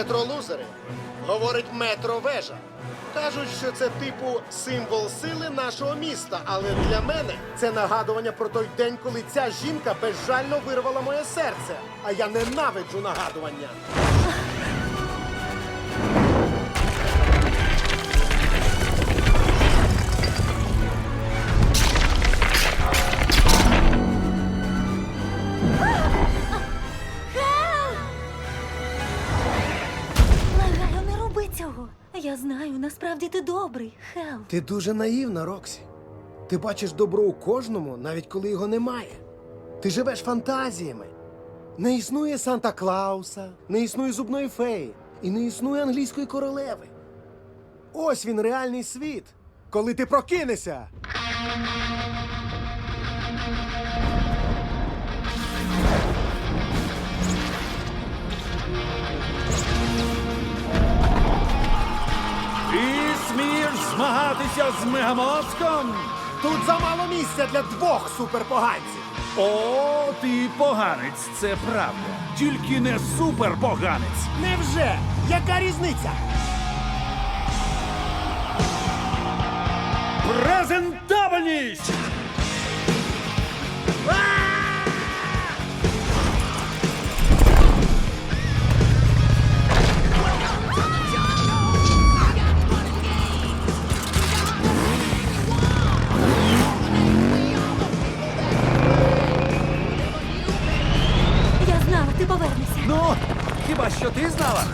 Метролузери. Говорить метровежа. Кажуть, що це типу символ сили нашого міста, але для мене це нагадування про той день, коли ця жінка безжально вирвала моє серце. А я ненавиджу нагадування. Я знаю, насправді ти добрий, Хел. Ти дуже наївна, Роксі. Ти бачиш добро у кожному, навіть коли його немає. Ти живеш фантазіями. Не існує Санта Клауса, не існує зубної феї і не існує англійської королеви. Ось він реальний світ, коли ти прокинешся. Змагатися з мегамозком? Тут замало місця для двох суперпоганців. О, ти поганець, це правда. Тільки не суперпоганець. Невже? Яка різниця? Презентабельність! Ну, хіба що ти знала?